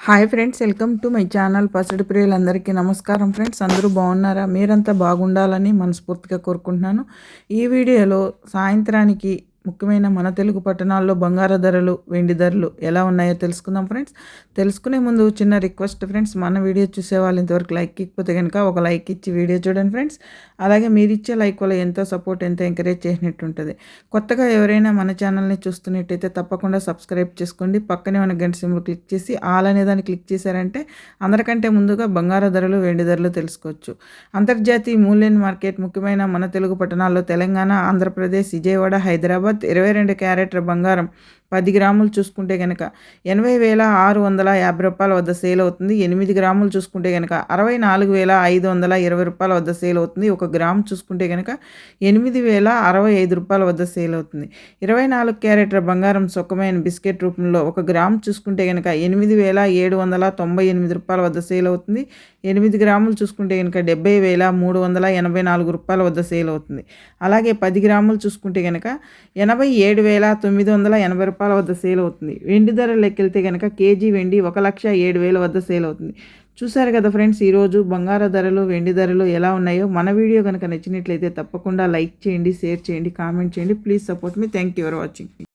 Hi friends welcome to my channel పసిడి ప్రియులందరికీ నమస్కారం ఫ్రెండ్స్. అందరూ బాగున్నారా? మీరంతా బాగుండాలని మనస్ఫూర్తిగా కోరుకుంటున్నాను. ఈ వీడియోలో సాయంత్రానికి ముఖ్యమైన మన తెలుగు పట్టణాల్లో బంగారు ధరలు వెండి ధరలు ఎలా ఉన్నాయో తెలుసుకుందాం ఫ్రెండ్స్. తెలుసుకునే ముందు చిన్న రిక్వెస్ట్ ఫ్రెండ్స్ మన వీడియో చూసే వాళ్ళు ఇంతవరకు లైక్ ఇకపోతే కనుక ఒక లైక్ ఇచ్చి వీడియో చూడండి ఫ్రెండ్స్. అలాగే మీరు ఇచ్చే లైక్ వల్ల ఎంతో సపోర్ట్ ఎంతో ఎంకరేజ్ చేసినట్టు ఉంటుంది కొత్తగా ఎవరైనా మన ఛానల్ని చూస్తున్నట్టయితే తప్పకుండా సబ్స్క్రైబ్ చేసుకోండి. పక్కనే మన గంట సిమ్లు క్లిక్ చేసి ఆల్ అనే దాన్ని క్లిక్ చేశారంటే అందరికంటే ముందుగా బంగారు ధరలు వెండి ధరలు తెలుసుకోవచ్చు. అంతర్జాతీయ మూల్యం మార్కెట్ ముఖ్యమైన మన తెలుగు పట్టణాల్లో తెలంగాణ ఆంధ్రప్రదేశ్ విజయవాడ హైదరాబాద్ ఇరవై రెండు క్యారెట్ల బంగారం పది గ్రాములు చూసుకుంటే కనుక ఎనభై వేల ఆరు వందల యాభై రూపాయల వద్ద సేల్ అవుతుంది. ఎనిమిది గ్రాములు చూసుకుంటే కనుక అరవై నాలుగు వేల ఐదు వందల ఇరవై రూపాయల వద్ద సేల్ అవుతుంది. ఒక గ్రామ్ చూసుకుంటే కనుక ఎనిమిది వేల అరవై ఐదు రూపాయల వద్ద సేల్ అవుతుంది. ఇరవై నాలుగు క్యారెట్ల బంగారం సుఖమైన బిస్కెట్ రూపంలో ఒక గ్రామ్ చూసుకుంటే కనుక ఎనిమిది వేల ఏడు వందల తొంభై ఎనిమిది రూపాయల వద్ద సేల్ అవుతుంది. ఎనిమిది గ్రాములు చూసుకుంటే కనుక డెబ్బై వేల మూడు వందల ఎనభై నాలుగు రూపాయల వద్ద సేల్ అవుతుంది. అలాగే పది గ్రాములు చూసుకుంటే కనుక ఎనభై ఏడు వేల తొమ్మిది వందల ఎనభై రూపాయల వద్ద సేల్ అవుతుంది. వెండి ధర లెక్కెళ్తే కనుక కేజీ వెండి ఒక లక్ష ఏడు వేల వద్ద సేల్ అవుతుంది. చూసారు కదా ఫ్రెండ్స్ ఈరోజు బంగారు ధరలు వెండి ధరలు ఎలా ఉన్నాయో? మన వీడియో కనుక నచ్చినట్లయితే తప్పకుండా లైక్ చేయండి షేర్ చేయండి కామెంట్ చేయండి. Please support me. Thank you for watching.